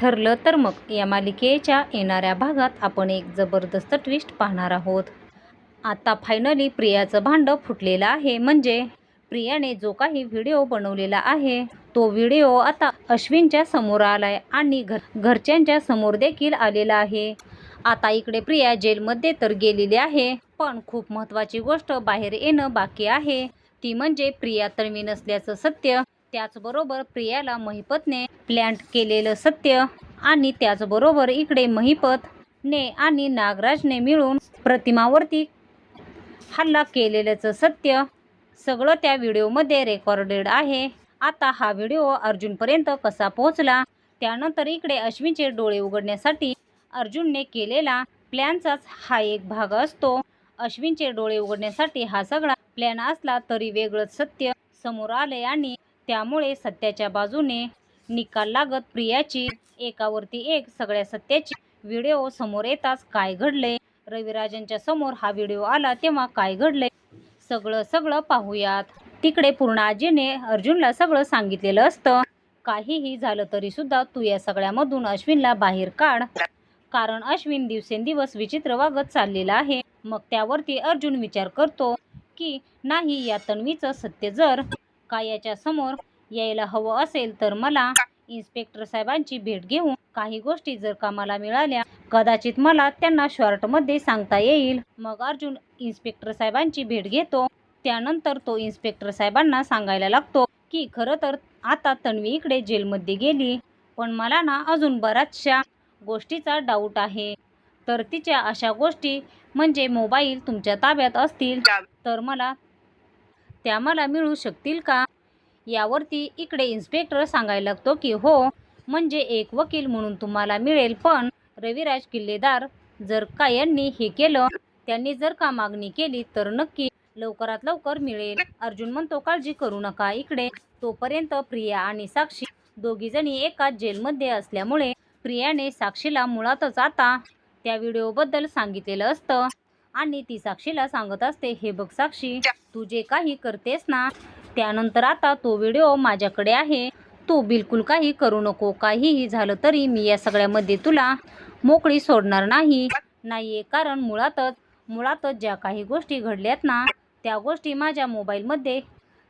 ठरलं तर मग या मालिकेच्या येणाऱ्या भागात आपण एक जबरदस्त ट्विस्ट पाहणार आहोत. आता फायनली प्रियाचं भांडं फुटलेलं आहे. म्हणजे प्रियाने जो काही व्हिडिओ बनवलेला आहे तो व्हिडिओ आता अश्विनच्या समोर आलाय आणि घर घरच्यांच्या समोर देखील आलेला आहे. आता इकडे प्रिया जेलमध्ये तर गेलेली आहे पण खूप महत्त्वाची गोष्ट बाहेर येणं बाकी आहे. ती म्हणजे प्रिया तळवी नसल्याचं सत्य. त्याचबरोबर प्रियाला महिपतने प्लॅन्ट केलेलं सत्य आणि त्याचबरोबर इकडे महिपतने आणि नागराजने मिळून प्रतिमावरती हल्ला केलेल्याचं सत्य सगळं त्या व्हिडिओमध्ये रेकॉर्डेड आहे. आता हा व्हिडिओ अर्जुनपर्यंत कसा पोहोचला? त्यानंतर इकडे अश्विनचे डोळे उघडण्यासाठी अर्जुनने केलेला प्लॅनचाच हा एक भाग असतो. अश्विनचे डोळे उघडण्यासाठी हा सगळा प्लॅन असला तरी वेगळंच सत्य समोर आले आणि त्यामुळे सत्याच्या बाजूने निकाल लागत प्रियाची एकावरती एक सगळ्या सत्याची व्हिडिओ समोर येताच काय घडले? रविराजांच्या समोर हा व्हिडिओ आला तेव्हा काय घडले? सगळं सगळं पाहूयात. तिकडे पूर्ण आजीने अर्जुनला सगळं सांगितलेलं असतं. काहीही झालं तरी सुद्धा तू या सगळ्यामधून अश्विनला बाहेर काढ. कारण अश्विन दिवसेंदिवस विचित्र वागत चाललेला आहे. मग त्यावरती अर्जुन विचार करतो की नाही या तन्वीचं सत्य जर कायाच्या समोर यायला हवं असेल तर मला इन्स्पेक्टर साहेबांची भेट घेऊन काही गोष्टी जर का मला मिळाल्या कदाचित मला त्यांना शॉर्टमध्ये सांगता येईल. मग अर्जुन इन्स्पेक्टर साहेबांची भेट घेतो. त्यानंतर तो इन्स्पेक्टर साहेबांना सांगायला लागतो की खरं तर आता तन्वी इकडे जेलमध्ये गेली पण मला ना अजून बऱ्याचशा गोष्टीचा डाऊट आहे. तर तिच्या अशा गोष्टी म्हणजे मोबाईल तुमच्या ताब्यात असतील. तर मला त्या मला मिळू शकतील का? यावरती इकडे इन्स्पेक्टर सांगायला लागतो की हो म्हणजे एक वकील म्हणून तुम्हाला मिळेल पण रविराज किल्लेदार जर का यांनी हे केलं त्यांनी जर का मागणी केली तर नक्की लवकरात लवकर मिळेल. अर्जुन म्हणतो काळजी करू नका इकडे. तोपर्यंत प्रिया आणि साक्षी दोघीजणी एकाच जेलमध्ये असल्यामुळे प्रियाने साक्षीला मुळातच आता त्या व्हिडिओबद्दल सांगितलेलं असतं. आणि ती साक्षीला सांगत असते हे बघ साक्षी तू जे काही करतेस ना त्यानंतर आता तो व्हिडिओ माझ्याकडे आहे. तू बिलकुल काही करू नको. काहीही झालं तरी मी या सगळ्यामध्ये तुला मोकळी सोडणार नाही. नाहीये कारण मुळातच मुळातच ज्या काही गोष्टी घडल्यात ना त्या गोष्टी माझ्या मोबाईलमध्ये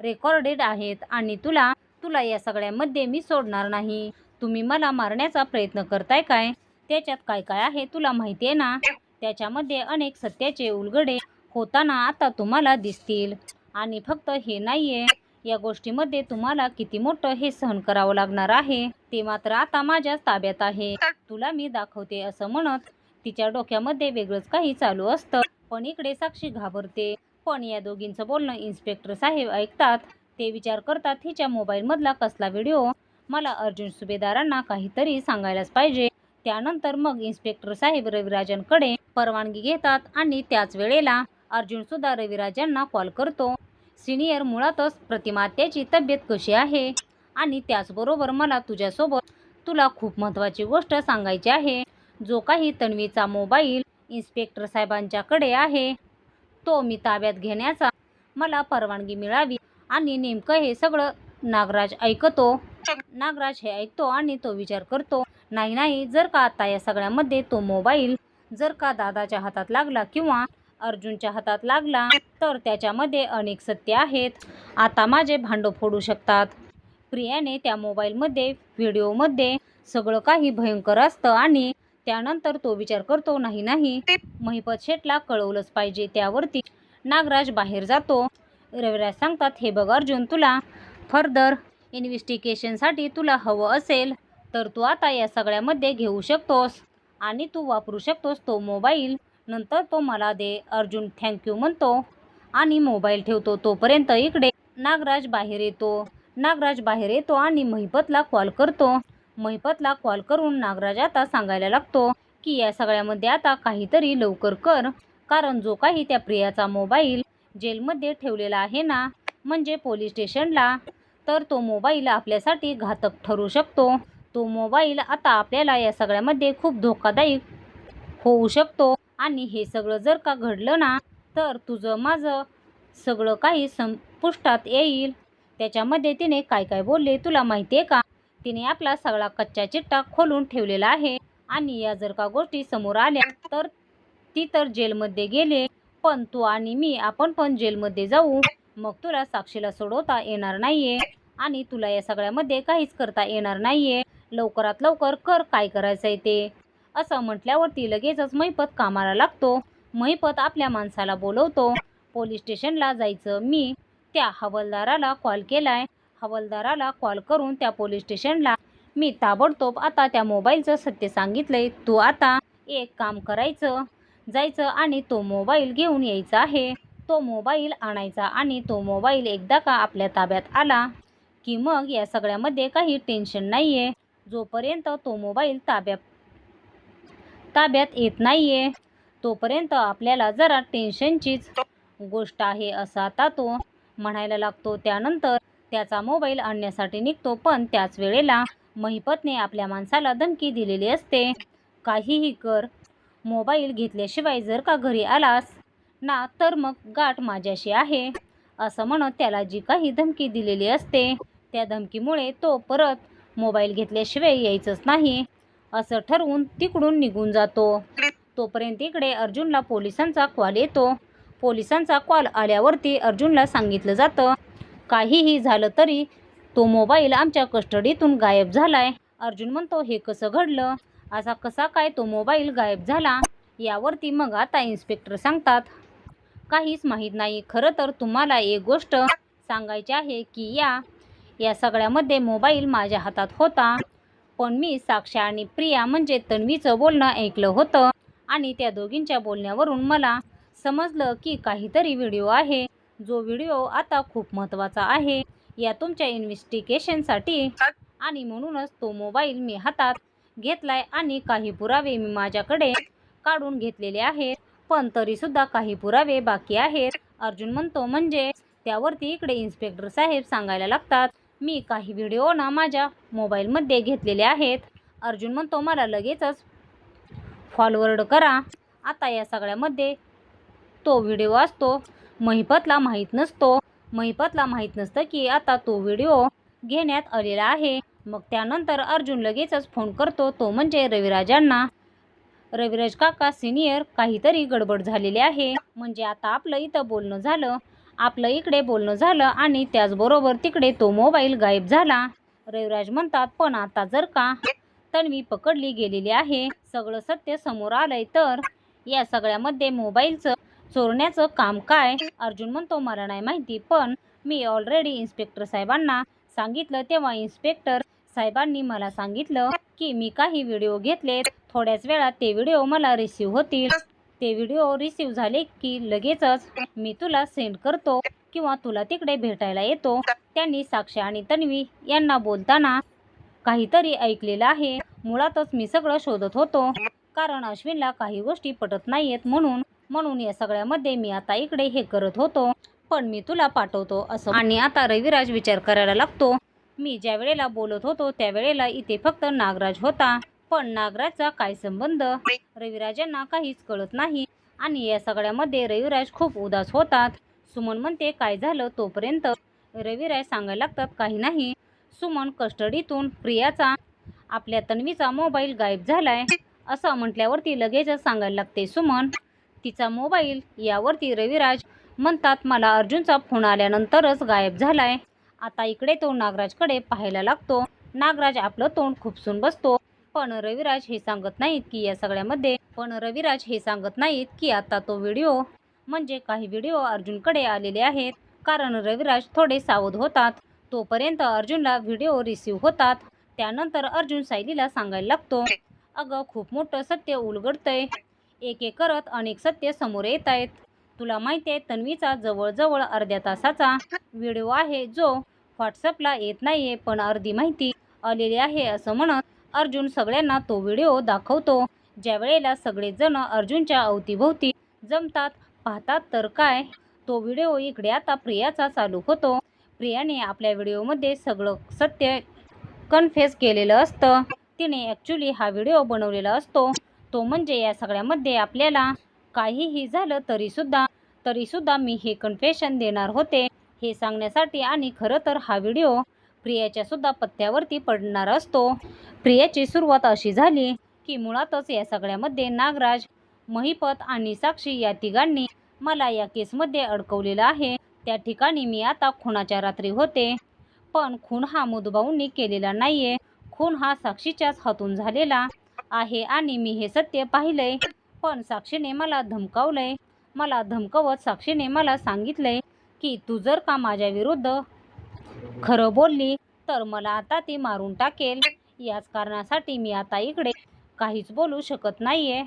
रेकॉर्डेड आहेत आणि तुला तुला या सगळ्यामध्ये मी सोडणार नाही. तुम्ही मला मारण्याचा प्रयत्न करताय काय? त्याच्यात काय काय आहे तुला माहिती आहे ना त्याच्यामध्ये अनेक सत्याचे उलगडे होताना आता तुम्हाला दिसतील. आणि फक्त हे नाहीये या गोष्टीमध्ये तुम्हाला किती मोठं हे सहन करावं लागणार आहे ते मात्र आता माझ्या ताब्यात आहे. तुला मी दाखवते असं म्हणत तिच्या डोक्यामध्ये वेगळंच काही चालू असतं. पण इकडे साक्षी घाबरते. पण या दोघींचं बोलणं इन्स्पेक्टर साहेब ऐकतात. ते विचार करतात हिच्या मोबाईलमधला कसला व्हिडिओ? मला अर्जुन सुभेदारांना काहीतरी सांगायलाच पाहिजे. त्यानंतर मग इन्स्पेक्टर साहेब रविराजांकडे परवानगी घेतात आणि त्याच वेळेला अर्जुन सुद्धा रविराजांना कॉल करतो. सिनियर मुळातच प्रतिमात्याची तब्येत कशी आहे? आणि त्याचबरोबर मला तुझ्यासोबत तुला खूप महत्त्वाची गोष्ट सांगायची आहे. जो काही तन्वीचा मोबाईल इन्स्पेक्टर साहेबांच्याकडे आहे तो मी ताब्यात घेण्याचा मला परवानगी मिळावी आणि नेमकं हे सगळं नागराज ऐकतो. नागराज हे ऐकतो आणि तो विचार करतो. नाही नाही जर का आता या सगळ्यामध्ये तो मोबाईल जर का दादाच्या हातात लागला किंवा अर्जुनच्या हातात लागला तर त्याच्यामध्ये अनेक सत्य आहेत. आता माझे भांडं फोडू शकतात. प्रियाने त्या मोबाईलमध्ये व्हिडिओमध्ये सगळं काही भयंकर असतं आणि त्यानंतर तो विचार करतो नाही नाही महिपत शेठला कळवलंच पाहिजे त्यावरती नागराज बाहेर जातो. रविराज सांगतात हे बघ अर्जुन तुला फर्दर इन्व्हेस्टिगेशनसाठी तुला हवं असेल तर तू आता या सगळ्यामध्ये घेऊ शकतोस. आणि तू वापरू शकतोस तो मोबाईल. नंतर तो मला दे अर्जुन. थँक्यू म्हणतो. आणि मोबाईल ठेवतो तोपर्यंत इकडे. नागराज बाहेर येतो. नागराज बाहेर येतो आणि महिपतला कॉल करतो. महिपतला कॉल करून नागराज आता सांगायला लागतो की या सगळ्यामध्ये आता काहीतरी लवकर कर. कारण जो काही त्या प्रियाचा मोबाईल जेलमध्ये ठेवलेला आहे ना म्हणजे पोलीस स्टेशनला तर तो मोबाईल आपल्यासाठी घातक ठरू शकतो. तो मोबाईल आता आपल्याला या सगळ्यामध्ये खूप धोकादायक होऊ शकतो. आणि हे सगळं जर का घडलं ना तर तुझं माझं सगळं काही संपुष्टात येईल. त्याच्यामध्ये तिने काय काय बोलले तुला माहिती आहे का? तिने आपला सगळा कच्चा चिट्टा खोलून ठेवलेला आहे. आणि या जर का गोष्टी समोर आल्या तर ती तर जेलमध्ये गेले. पण तू आणि मी आपण पण जेलमध्ये जाऊ. मग तुला साक्षीला सोडवता येणार नाहीये. आणि तुला या सगळ्यामध्ये काहीच करता येणार नाहीये. लवकरात लवकर कर काय करायचंय ते? असं म्हटल्यावरती लगेचच महिपत कामाला लागतो. महिपत आपल्या माणसाला बोलवतो. पोलीस स्टेशनला जायचं. मी त्या हवालदाराला कॉल केलाय. हवालदाराला कॉल करून त्या पोलीस स्टेशनला मी ताबडतोब आता त्या मोबाईलचं सत्य सांगितलंय. तू आता एक काम करायचं. जायचं आणि तो मोबाईल घेऊन यायचा आहे. तो मोबाईल आणायचा आणि तो मोबाईल एकदा का आपल्या ताब्यात आला की मग या सगळ्यामध्ये काही टेन्शन नाही आहे जोपर्यंत तो मोबाईल ताब्यात ताब्यात येत नाही आहे तोपर्यंत आपल्याला जरा टेन्शनचीच गोष्ट आहे असा आता तो म्हणायला लागतो. त्यानंतर त्याचा मोबाईल आणण्यासाठी निघतो पण त्याच वेळेला महिपतने आपल्या माणसाला धमकी दिलेली असते. काहीही कर मोबाईल घेतल्याशिवाय जर का घरी आलास ना तर मग गाठ माझ्याशी आहे असं म्हणत त्याला जी काही धमकी दिलेली असते त्या धमकीमुळे तो परत मोबाईल घेतल्याशिवाय यायचंच नाही. असं ठरवून तिकडून निघून जातो. तोपर्यंत इकडे अर्जुनला पोलिसांचा कॉल येतो. पोलिसांचा कॉल आल्यावरती अर्जुनला सांगितलं जातं काहीही झालं तरी तो मोबाईल आमच्या कस्टडीतून गायब झालाय. अर्जुन म्हणतो हे कसं घडलं? असा कसा काय तो मोबाईल गायब झाला? यावरती मग आता इन्स्पेक्टर सांगतात. काहीच माहीत नाही. खरं तर तुम्हाला एक गोष्ट सांगायची आहे की या या सगळ्यामध्ये मोबाईल माझ्या हातात होता. पण मी साक्षा आणि प्रिया म्हणजे तन्वीचं बोलणं ऐकलं होतं. आणि त्या दोघींच्या बोलण्यावरून मला समजलं की काहीतरी व्हिडिओ आहे. जो व्हिडिओ आता खूप महत्त्वाचा आहे. या तुमच्या इन्व्हेस्टिगेशनसाठी. आणि म्हणूनच तो मोबाईल मी हातात घेतलाय आणि काही पुरावे मी माझ्याकडे काढून घेतलेले आहेत. पण तरीसुद्धा काही पुरावे बाकी आहेत. अर्जुन म्हणतो म्हणजे त्यावरती इकडे इन्स्पेक्टर साहेब सांगायला लागतात. मी काही व्हिडिओ ना माझ्या मोबाईलमध्ये घेतलेले आहेत. अर्जुन म्हणतो मला लगेचच फॉलोवर्ड करा. आता या सगळ्यामध्ये तो व्हिडिओ असतो. महिपतला माहीत नसतो. महिपतला माहीत नसतं की आता तो व्हिडिओ घेण्यात आलेला आहे. मग त्यानंतर अर्जुन लगेचच फोन करतो. तो म्हणजे रविराजांना. रविराज काका सिनियर काहीतरी गडबड झालेली आहे. म्हणजे आता आपलं इथं बोलणं झालं. आपलं इकडे बोलणं झालं आणि त्याचबरोबर तिकडे तो मोबाईल गायब झाला. रविराज म्हणतात पण आता जर का तन्वी पकडली गेलेली आहे सगळं सत्य समोर आलंय तर? या सगळ्यामध्ये मोबाईलचं चोरण्याचं काम काय? अर्जुन म्हणतो मला नाही माहिती पण मी ऑलरेडी इन्स्पेक्टर साहेबांना सांगितलं तेव्हा इन्स्पेक्टर साहेबांनी मला सांगितलं की मी काही व्हिडिओ घेतलेत. थोड्याच वेळात ते व्हिडिओ मला रिसीव्ह होतील. ते व्हिडिओ रिसीव झाले की लगेचच मी तुला सेंड करतो किंवा तुला तिकडे भेटायला येतो. त्यांनी साक्षी आणि तन्वी यांना बोलताना काहीतरी ऐकलेलं आहे. मुळातच मी सगळं शोधत होतो. कारण अश्विनला काही गोष्टी पटत नाहीयेत म्हणून म्हणून या सगळ्यामध्ये मी आता इकडे हे करत होतो. पण मी तुला पाठवतो असं. आणि आता रविराज विचार करायला लागतो. मी ज्या वेळेला बोलत होतो त्यावेळेला इथे फक्त नागराज होता. पण नागराजचा काय संबंध? रविराजांना काहीच कळत नाही आणि या सगळ्यामध्ये रविराज खूप उदास होतात. सुमन म्हणते काय झालं तोपर्यंत? रविराज सांगायला लागतात काही नाही. सुमन कस्टडीतून प्रियाचा आपल्या तन्वीचा मोबाईल गायब झालाय. असं म्हटल्यावरती लगेचच सांगायला लागते सुमन. तिचा मोबाईल यावरती रविराज म्हणतात मला अर्जुनचा फोन आल्यानंतरच गायब झालाय. आता इकडे तो नागराजकडे पाहायला लागतो. नागराज आपलं तोंड खुपसून बसतो. पण रविराज हे सांगत नाहीत की या सगळ्यामध्ये पण रविराज हे सांगत नाहीत की आता तो व्हिडिओ म्हणजे काही व्हिडिओ अर्जुनकडे आलेले आहेत. कारण रविराज थोडे सावध होतात. तोपर्यंत अर्जुनला व्हिडिओ रिसीव्ह होतात. त्यानंतर अर्जुन सायलीला सांगायला लागतो अगं खूप मोठं सत्य उलगडतंय. एक एक करत अनेक सत्य समोर येत आहेत तुला माहिती आहे तन्वीचा जवळजवळ अर्ध्या तासाचा व्हिडिओ आहे जो व्हॉट्सअपला येत नाहीये पण अर्धी माहिती आलेली आहे असं म्हणत अर्जुन सगळ्यांना तो व्हिडिओ दाखवतो. ज्या वेळेला सगळेजण अर्जुनच्या अवतीभोवती जमतात पाहतात तर काय? तो व्हिडिओ इकडे आता प्रियाचा चालू होतो. प्रियाने आपल्या व्हिडिओमध्ये सगळं सत्य कन्फेस केलेलं असतं. तिने ॲक्च्युली हा व्हिडिओ बनवलेला असतो. तो म्हणजे या सगळ्यामध्ये आपल्याला काहीही झालं तरीसुद्धा तरीसुद्धा मी हे कन्फेशन देणार होते. हे सांगण्यासाठी आणि खरं तर हा व्हिडिओ प्रियाच्या सुद्धा पत्त्यावरती पडणार असतो. प्रियाची सुरुवात अशी झाली की मुळातच या सगळ्यामध्ये नागराज महिपत आणि साक्षी या तिघांनी मला या केसमध्ये अडकवलेलं आहे. त्या ठिकाणी मी आता खुनाच्या रात्री होते. पण खून हा मुदभाऊंनी केलेला नाहीये. खून हा साक्षीच्याच हातून झालेला आहे आणि मी हे सत्य पाहिलंय. पण साक्षीने मला धमकावलंय. मला धमकवत साक्षीने मला सांगितलंय की तू जर का माझ्या विरुद्ध खरं बोलली तर मला आता ती मारून टाकेल. याच कारणासाठी मी आता इकडे काहीच बोलू शकत नाहीये.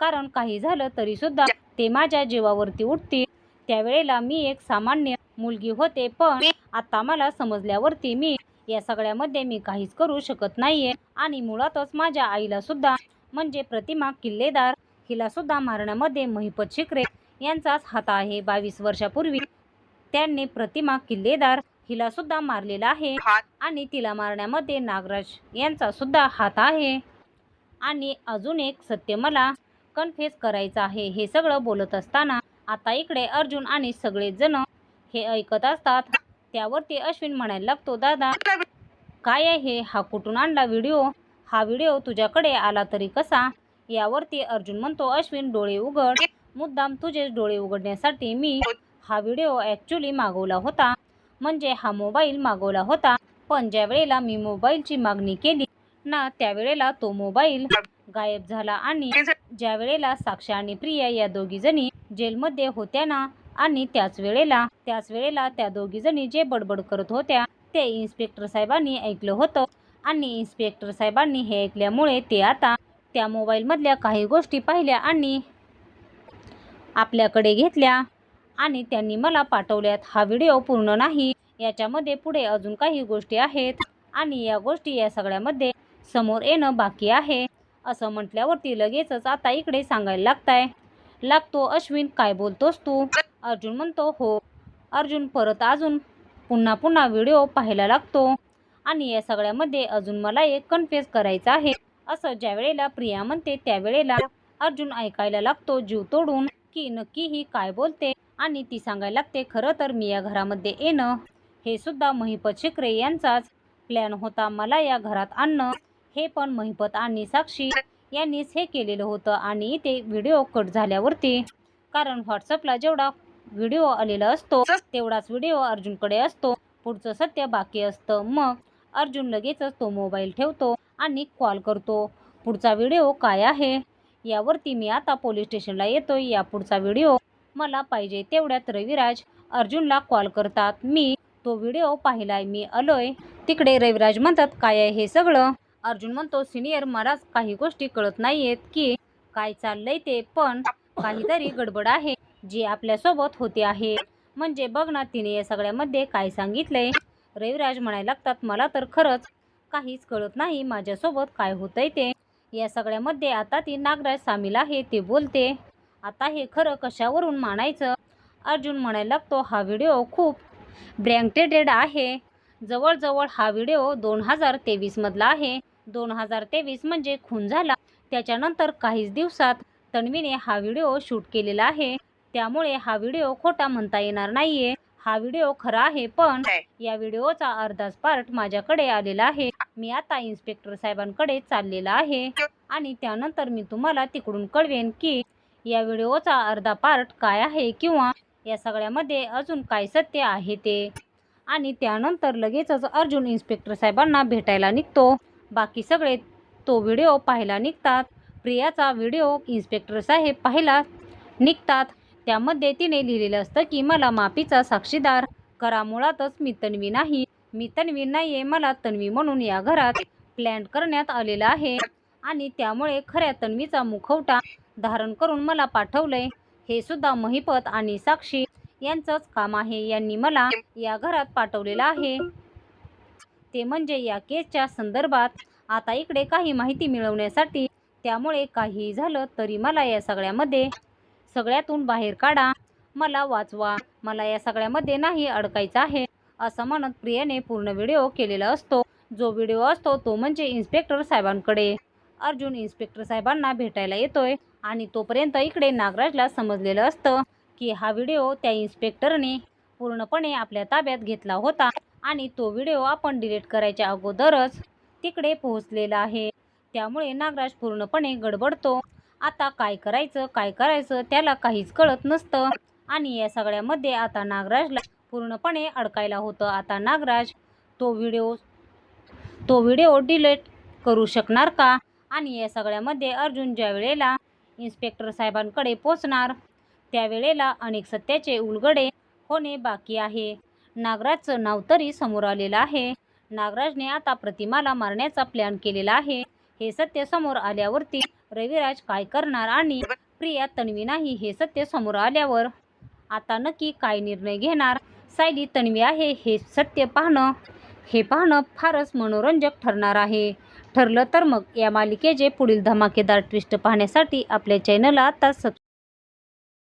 कारण काही झालं तरी सुद्धा ते माझ्या जीवावरती उठतील. त्यावेळेला मी एक सामान्य मुलगी होते पण आता मला समजल्यावरती मी या सगळ्यामध्ये मी काहीच करू शकत नाहीये. आणि मुळातच माझ्या आईला सुद्धा म्हणजे प्रतिमा किल्लेदार हिला सुद्धा मारण्यामध्ये महिपत शिकरे यांचाच हात आहे. बावीस वर्षापूर्वी त्यांनी प्रतिमा किल्लेदार हिला सुद्धा मारलेला आहे. आणि तिला मारण्यामध्ये नागराज यांचा सुद्धा हात आहे. आणि अजून एक सत्य मला कन्फेस करायचं आहे हे सगळं बोलत असताना आता इकडे अर्जुन आणि सगळेच जण हे ऐकत असतात. त्यावरती अश्विन म्हणायला लागतो दादा काय आहे? हे हा कुठून आणला व्हिडिओ? हा व्हिडिओ तुझ्याकडे आला तरी कसा? यावरती अर्जुन म्हणतो अश्विन डोळे उघड. मुद्दाम तुझे डोळे उघडण्यासाठी मी हा व्हिडिओ ॲक्च्युली मागवला होता. म्हणजे हा मोबाईल मागवला होता. पण ज्या वेळेला मी मोबाईलची मागणी केली ना त्यावेळेला तो मोबाईल गायब झाला आणि ज्या वेळेला साक्षी आणि प्रिया या दोघी जणी जेलमध्ये होत्या ना आणि त्याच वेळेला त्याच वेळेला त्या दोघी जणी जे बडबड करत होत्या ते इन्स्पेक्टर साहेबांनी ऐकलं होतं. आणि इन्स्पेक्टर साहेबांनी हे ऐकल्यामुळे ते आता त्या मोबाईलमधल्या काही गोष्टी पाहिल्या आणि आपल्याकडे घेतल्या. आणि त्यांनी मला पाठवल्यात. हा व्हिडिओ पूर्ण नाही. याच्यामध्ये पुढे अजून काही गोष्टी आहेत. आणि या गोष्टी या सगळ्यामध्ये समोर येणं बाकी आहे. असं म्हटल्यावरती लगेचच आता इकडे सांगायला लागताय. लागतो अश्विन काय बोलतोस तू? अर्जुन म्हणतो हो. अर्जुन परत अजून पुन्हा पुन्हा व्हिडिओ पाहायला लागतो. आणि या सगळ्यामध्ये अजून मला एक कन्फ्युज करायचं आहे. असं ज्या वेळेला प्रिया म्हणते त्यावेळेला अर्जुन ऐकायला लागतो जीव तोडून. की नक्की ही काय बोलते आणि ती सांगायला लागते खरं तर मी या घरामध्ये येणं हे सुद्धा महिपत शिकरे यांचाच प्लॅन होता. मला या घरात आणणं हे पण महिपत आणि साक्षी यांनीच हे केलेलं होतं आणि ते व्हिडिओ कट झाल्यावरती. कारण व्हॉट्सअपला जेवढा व्हिडिओ आलेला असतो तेवढाच व्हिडिओ अर्जुनकडे असतो. पुढचं सत्य बाकी असतं. मग अर्जुन लगेचच तो मोबाईल ठेवतो आणि कॉल करतो. पुढचा व्हिडिओ काय आहे? यावरती मी आता पोलीस स्टेशनला येतोय. या पुढचा व्हिडिओ मला पाहिजे तेवढ्यात रविराज अर्जुनला कॉल करतात. मी तो व्हिडिओ पाहिलाय मी आलोय. तिकडे रविराज म्हणतात काय आहे हे सगळं? अर्जुन म्हणतो सिनियर मलाच काही गोष्टी कळत नाहीयेत की काय चाललंय ते पण काहीतरी गडबड आहे जी आपल्यासोबत होते आहे. म्हणजे बघ ना तिने या सगळ्यामध्ये काय सांगितलंय. रविराज म्हणायला लागतात मला तर खरंच काहीच कळत नाही माझ्यासोबत काय होतंय ते. या सगळ्यामध्ये आता ती नागराज सामील आहे ते बोलते आता हे खरं कशावरून मानायचं? अर्जुन म्हणायला लागतो हा व्हिडिओ खूप ब्रँकेटेड आहे. जवळजवळ हा व्हिडिओ दोन हजार तेवीसमधला आहे. दोन हजार तेवीस म्हणजे खून झाला. त्याच्यानंतर काहीच दिवसात तन्वीने हा व्हिडिओ शूट केलेला आहे. त्यामुळे हा व्हिडिओ खोटा म्हणता येणार नाहीये. हा व्हिडिओ खरा आहे पण या व्हिडिओचा अर्धाच पार्ट माझ्याकडे आलेला आहे. मी आता इन्स्पेक्टर साहेबांकडे चाललेला आहे. आणि त्यानंतर मी तुम्हाला तिकडून कळवेन की या व्हिडिओचा अर्धा पार्ट काय आहे किंवा या सगळ्यामध्ये अजून काय सत्य आहे ते. आणि त्यानंतर लगेचच अर्जुन इन्स्पेक्टर साहेबांना भेटायला निघतो. बाकी सगळे तो व्हिडिओ पाहायला निघतात. प्रियाचा व्हिडिओ इन्स्पेक्टर साहेब पाहायला निघतात. त्यामध्ये तिने लिहिलेलं असतं की मला माफीचा साक्षीदार. करा मुळातच मी तन्वी नाही. मी तन्वी नाहीये मला तन्वी म्हणून या घरात प्लॅन करण्यात आलेला आहे. आणि त्यामुळे खऱ्या तन्वीचा मुखवटा धारण करून मला पाठवलंय. हे सुद्धा महिपत आणि साक्षी यांचंच काम आहे. यांनी मला या घरात पाठवलेलं आहे. ते म्हणजे या केसच्या संदर्भात आता इकडे काही माहिती मिळवण्यासाठी त्यामुळे काही झालं तरी मला या सगळ्यामध्ये सगळ्यातून बाहेर काढा. मला वाचवा. मला या सगळ्यामध्ये नाही अडकायचं आहे. असं म्हणत प्रियाने पूर्ण व्हिडिओ केलेला असतो. जो व्हिडिओ असतो तो म्हणजे इन्स्पेक्टर साहेबांकडे. अर्जुन इन्स्पेक्टर साहेबांना भेटायला येतोय आणि तोपर्यंत इकडे नागराजला समजलेलं असतं की हा व्हिडिओ त्या इन्स्पेक्टरने पूर्णपणे आपल्या ताब्यात घेतला होता आणि तो व्हिडिओ आपण डिलीट करायच्या अगोदरच तिकडे पोहोचलेला आहे. त्यामुळे नागराज पूर्णपणे गडबडतो. आता काय करायचं काय करायचं त्याला काहीच कळत नसतं आणि या सगळ्यामध्ये आता नागराजला पूर्णपणे अडकायला होतं. आता नागराज तो व्हिडिओ तो व्हिडिओ डिलीट करू शकणार का? आणि या सगळ्यामध्ये अर्जुन ज्या वेळेला इन्स्पेक्टर साहेबांकडे पोचणार त्यावेळेला अनेक सत्याचे उलगडे होणे बाकी आहे. नागराजचं नाव तरी समोर आलेलं आहे. नागराजने आता प्रतिमाला मारण्याचा प्लॅन केलेला आहे. हे सत्य समोर आल्यावरती रविराज काय करणार आणि प्रिया तन्वी नाही हे सत्य समोर आल्यावर आता नक्की काय निर्णय घेणार? सायली तन्वी आहे हे सत्य पाहणं. हे पाहणं फारच मनोरंजक ठरणार आहे. ठरलं तर मग या मालिकेचे पुढील धमाकेदार ट्विस्ट पाहण्यासाठी आपल्या चॅनलला आता सब